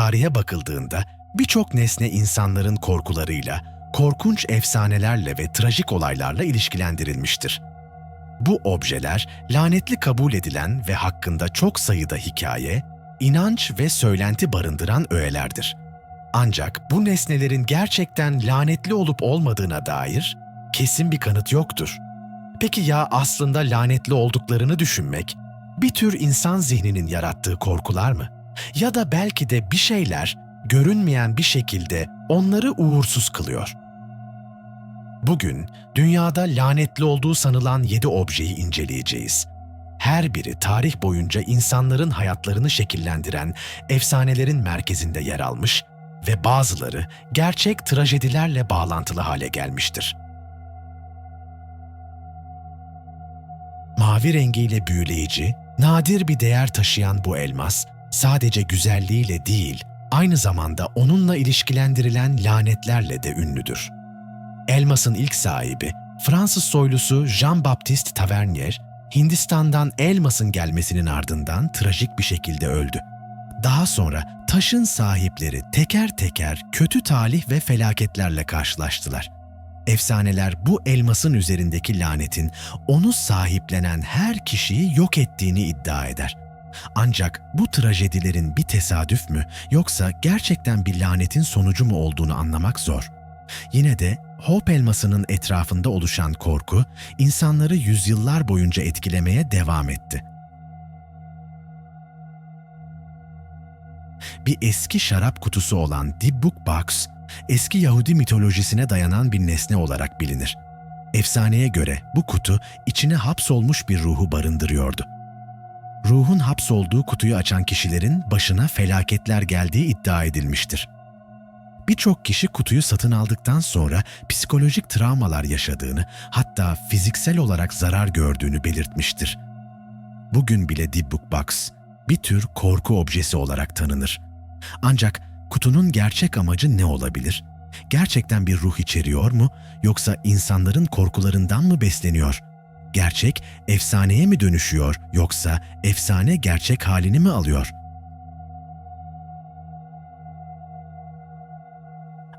tarihe bakıldığında birçok nesne insanların korkularıyla, korkunç efsanelerle ve trajik olaylarla ilişkilendirilmiştir. Bu objeler lanetli kabul edilen ve hakkında çok sayıda hikaye, inanç ve söylenti barındıran öğelerdir. Ancak bu nesnelerin gerçekten lanetli olup olmadığına dair kesin bir kanıt yoktur. Peki ya aslında lanetli olduklarını düşünmek, bir tür insan zihninin yarattığı korkular mı? Ya da belki de bir şeyler görünmeyen bir şekilde onları uğursuz kılıyor. Bugün dünyada lanetli olduğu sanılan yedi objeyi inceleyeceğiz. Her biri tarih boyunca insanların hayatlarını şekillendiren efsanelerin merkezinde yer almış ve bazıları gerçek trajedilerle bağlantılı hale gelmiştir. Mavi rengiyle büyüleyici, nadir bir değer taşıyan bu elmas, sadece güzelliğiyle değil, aynı zamanda onunla ilişkilendirilen lanetlerle de ünlüdür. Elmas'ın ilk sahibi, Fransız soylusu Jean-Baptiste Tavernier, Hindistan'dan elmasın gelmesinin ardından trajik bir şekilde öldü. Daha sonra taşın sahipleri teker teker kötü talih ve felaketlerle karşılaştılar. Efsaneler bu elmasın üzerindeki lanetin onu sahiplenen her kişiyi yok ettiğini iddia eder. Ancak bu trajedilerin bir tesadüf mü yoksa gerçekten bir lanetin sonucu mu olduğunu anlamak zor. Yine de Hope elmasının etrafında oluşan korku insanları yüzyıllar boyunca etkilemeye devam etti. Bir eski şarap kutusu olan Book Box, eski Yahudi mitolojisine dayanan bir nesne olarak bilinir. Efsaneye göre bu kutu içine hapsolmuş bir ruhu barındırıyordu. Ruhun hapsolduğu kutuyu açan kişilerin başına felaketler geldiği iddia edilmiştir. Birçok kişi kutuyu satın aldıktan sonra psikolojik travmalar yaşadığını, hatta fiziksel olarak zarar gördüğünü belirtmiştir. Bugün bile Book Box bir tür korku objesi olarak tanınır. Ancak kutunun gerçek amacı ne olabilir? Gerçekten bir ruh içeriyor mu yoksa insanların korkularından mı besleniyor? Gerçek efsaneye mi dönüşüyor yoksa efsane gerçek halini mi alıyor?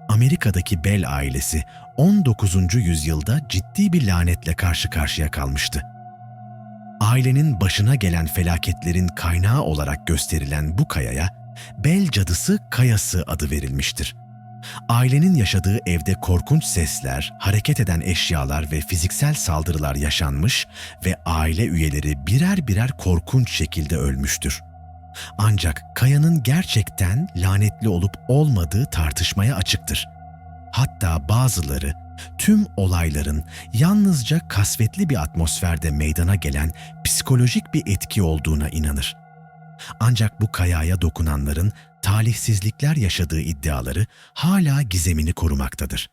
Amerika'daki Bell ailesi 19. yüzyılda ciddi bir lanetle karşı karşıya kalmıştı. Ailenin başına gelen felaketlerin kaynağı olarak gösterilen bu kayaya Bel Cadısı Kayası adı verilmiştir. Ailenin yaşadığı evde korkunç sesler, hareket eden eşyalar ve fiziksel saldırılar yaşanmış ve aile üyeleri birer birer korkunç şekilde ölmüştür. Ancak kayanın gerçekten lanetli olup olmadığı tartışmaya açıktır. Hatta bazıları tüm olayların yalnızca kasvetli bir atmosferde meydana gelen psikolojik bir etki olduğuna inanır. Ancak bu kayaya dokunanların talihsizlikler yaşadığı iddiaları hala gizemini korumaktadır.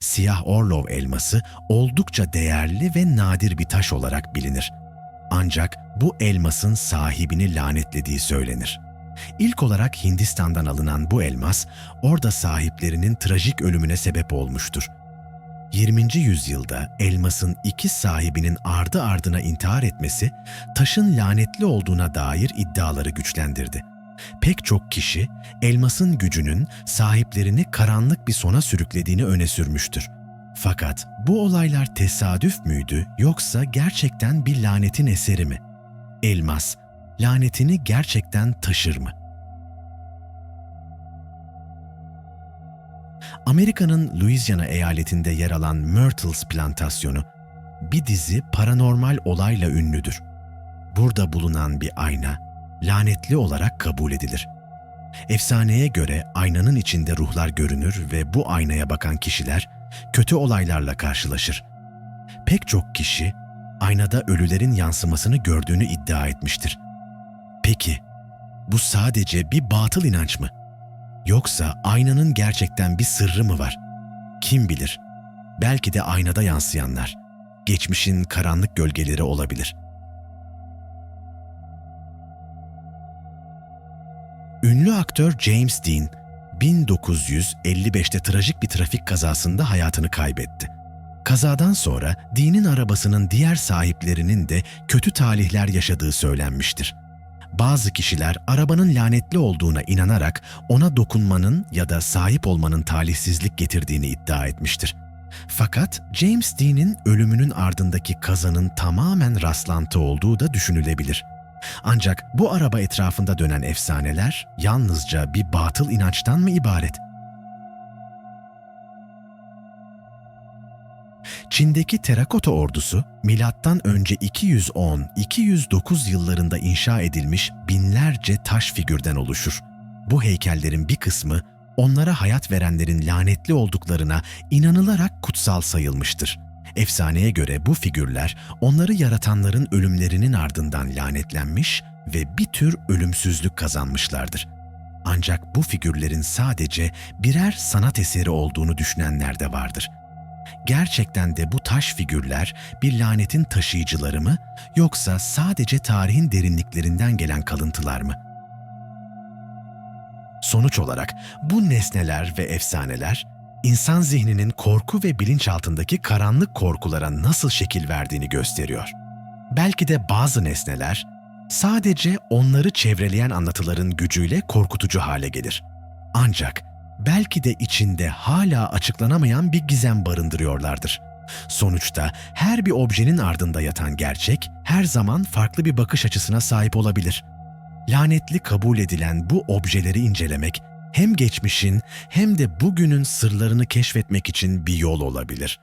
Siyah Orlov elması oldukça değerli ve nadir bir taş olarak bilinir. Ancak bu elmasın sahibini lanetlediği söylenir. İlk olarak Hindistan'dan alınan bu elmas, orada sahiplerinin trajik ölümüne sebep olmuştur. 20. yüzyılda elmasın iki sahibinin ardı ardına intihar etmesi, taşın lanetli olduğuna dair iddiaları güçlendirdi. Pek çok kişi elmasın gücünün sahiplerini karanlık bir sona sürüklediğini öne sürmüştür. Fakat bu olaylar tesadüf müydü yoksa gerçekten bir lanetin eseri mi? Elmas, lanetini gerçekten taşır mı? Amerika'nın Louisiana eyaletinde yer alan Myrtles plantasyonu bir dizi paranormal olayla ünlüdür. Burada bulunan bir ayna lanetli olarak kabul edilir. Efsaneye göre aynanın içinde ruhlar görünür ve bu aynaya bakan kişiler kötü olaylarla karşılaşır. Pek çok kişi aynada ölülerin yansımasını gördüğünü iddia etmiştir. Peki bu sadece bir batıl inanç mı? Yoksa aynanın gerçekten bir sırrı mı var? Kim bilir? Belki de aynada yansıyanlar, geçmişin karanlık gölgeleri olabilir. Ünlü aktör James Dean, 1955'te trajik bir trafik kazasında hayatını kaybetti. Kazadan sonra Dean'in arabasının diğer sahiplerinin de kötü talihler yaşadığı söylenmiştir. Bazı kişiler arabanın lanetli olduğuna inanarak ona dokunmanın ya da sahip olmanın talihsizlik getirdiğini iddia etmiştir. Fakat James Dean'in ölümünün ardındaki kazanın tamamen rastlantı olduğu da düşünülebilir. Ancak bu araba etrafında dönen efsaneler yalnızca bir batıl inançtan mı ibaret? Çin'deki terakota ordusu milattan önce 210-209 yıllarında inşa edilmiş binlerce taş figürden oluşur. Bu heykellerin bir kısmı onlara hayat verenlerin lanetli olduklarına inanılarak kutsal sayılmıştır. Efsaneye göre bu figürler onları yaratanların ölümlerinin ardından lanetlenmiş ve bir tür ölümsüzlük kazanmışlardır. Ancak bu figürlerin sadece birer sanat eseri olduğunu düşünenler de vardır. Gerçekten de bu taş figürler bir lanetin taşıyıcıları mı yoksa sadece tarihin derinliklerinden gelen kalıntılar mı? Sonuç olarak bu nesneler ve efsaneler insan zihninin korku ve bilinçaltındaki karanlık korkulara nasıl şekil verdiğini gösteriyor. Belki de bazı nesneler sadece onları çevreleyen anlatıların gücüyle korkutucu hale gelir. Ancak belki de içinde hala açıklanamayan bir gizem barındırıyorlardır. Sonuçta her bir objenin ardında yatan gerçek her zaman farklı bir bakış açısına sahip olabilir. Lanetli kabul edilen bu objeleri incelemek hem geçmişin hem de bugünün sırlarını keşfetmek için bir yol olabilir.